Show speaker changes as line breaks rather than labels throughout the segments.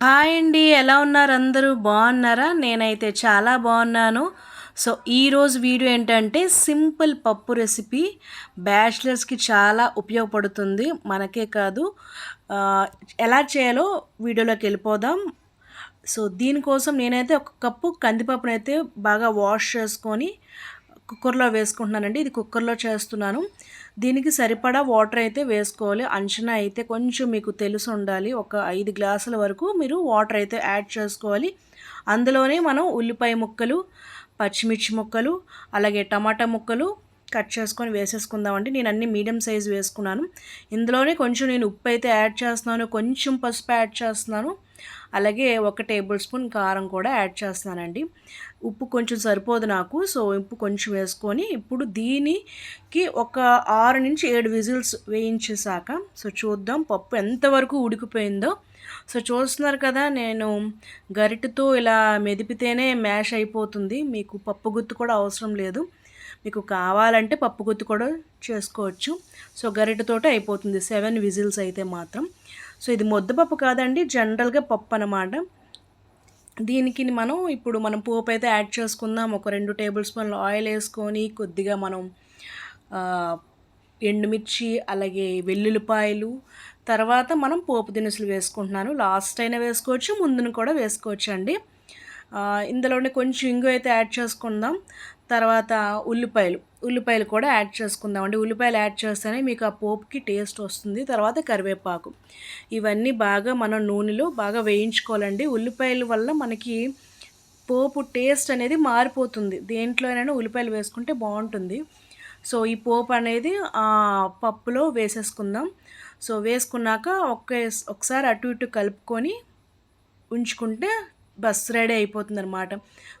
Hi అండి ఎలా ఉన్నారు అందరూ? బాగున్నారా? నేనైతే చాలా బాగున్నాను. సో ఈరోజు వీడియో ఏంటంటే సింపుల్ పప్పు రెసిపీ. బ్యాచిలర్స్కి చాలా ఉపయోగపడుతుంది. మనకే కాదు. ఎలా చేయాలో వీడియోలోకి వెళ్ళిపోదాం. సో దీనికోసం నేనైతే ఒక కప్పు కందిపప్పునైతే బాగా వాష్ చేసుకొని కుక్కర్లో వేసుకుంటున్నానండి. ఇది కుక్కర్లో చేస్తున్నాను. దీనికి సరిపడా వాటర్ అయితే వేసుకోవాలి. అంచనా అయితే కొంచెం మీకు తెలిసి ఉండాలి. ఒక ఐదు గ్లాసుల వరకు మీరు వాటర్ అయితే యాడ్ చేసుకోవాలి. అందులోనే మనం ఉల్లిపాయ ముక్కలు పచ్చిమిర్చి ముక్కలు అలాగే టమాటా ముక్కలు కట్ చేసుకొని వేసేసుకుందామండి. నేను అన్ని మీడియం సైజ్ వేసుకున్నాను. ఇందులోనే కొంచెం నేను ఉప్పు అయితే యాడ్ చేస్తున్నాను. కొంచెం పసుపు యాడ్ చేస్తున్నాను. అలాగే ఒక టేబుల్ స్పూన్ కారం కూడా యాడ్ చేస్తున్నానండి. ఉప్పు కొంచెం సరిపోదు నాకు సో ఉప్పు కొంచెం వేసుకొని ఇప్పుడు దీనికి ఒక ఆరు నుంచి ఏడు విజిల్స్ వేయించేసాక సో చూద్దాం పప్పు ఎంతవరకు ఉడికిపోయిందో. సో చూస్తున్నారు కదా నేను గరిటతో ఇలా మెదిపితేనే మ్యాష్ అయిపోతుంది మీకు పప్పు గుత్తు కూడా అవసరం లేదు. మీకు కావాలంటే పప్పు గుత్తు కూడా చేసుకోవచ్చు. సో గరిటతోటే అయిపోతుంది సెవెన్ విజిల్స్ అయితే మాత్రం. సో ఇది ముద్దపప్పు కాదండి జనరల్గా పప్పు అనమాట దీనికి మనం ఇప్పుడు మనం పోపు అయితే యాడ్ చేసుకుందాం. ఒక రెండు టేబుల్ స్పూన్లు ఆయిల్ వేసుకొని కొద్దిగా మనం ఎండుమిర్చి అలాగే వెల్లుల్లిపాయలు తర్వాత మనం పోపు దినుసులు వేసుకుంటున్నాను. లాస్ట్ అయినా వేసుకోవచ్చు ముందును కూడా వేసుకోవచ్చు అండి. ఇందులోనే కొంచెం ఇంగు అయితే యాడ్ చేసుకుందాం. తర్వాత ఉల్లిపాయలు. ఉల్లిపాయలు కూడా యాడ్ చేసుకుందాం అండి ఉల్లిపాయలు యాడ్ చేస్తేనే మీకు ఆ పోపుకి టేస్ట్ వస్తుంది. తర్వాత కరివేపాకు. ఇవన్నీ బాగా మనం నూనెలో బాగా వేయించుకోవాలండి. ఉల్లిపాయల వల్ల మనకి పోపు టేస్ట్ అనేది మారిపోతుంది. దేంట్లోనైనా ఉల్లిపాయలు వేసుకుంటే బాగుంటుంది. సో ఈ పోపు అనేది ఆ పప్పులో వేసేసుకుందాం. సో వేసుకున్నాక ఒకే ఒకసారి అటు ఇటు కలుపుకొని ఉంచుకుంటే బస్ రెడీ అయిపోతుంది అనమాట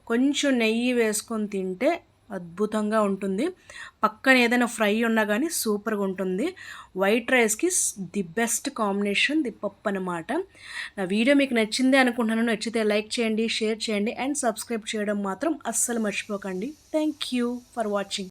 కొంచెం నెయ్యి వేసుకొని తింటే అద్భుతంగా ఉంటుంది. పక్కన ఏదైనా ఫ్రై ఉన్నా కానీ సూపర్గా ఉంటుంది. వైట్ రైస్కి ది బెస్ట్ కాంబినేషన్ ది పప్పు అనమాట నా వీడియో మీకు నచ్చింది అనుకుంటున్నాను. నచ్చితే లైక్ చేయండి షేర్ చేయండి అండ్ సబ్స్క్రైబ్ చేయడం మాత్రం అస్సలు మర్చిపోకండి. Thank you for watching.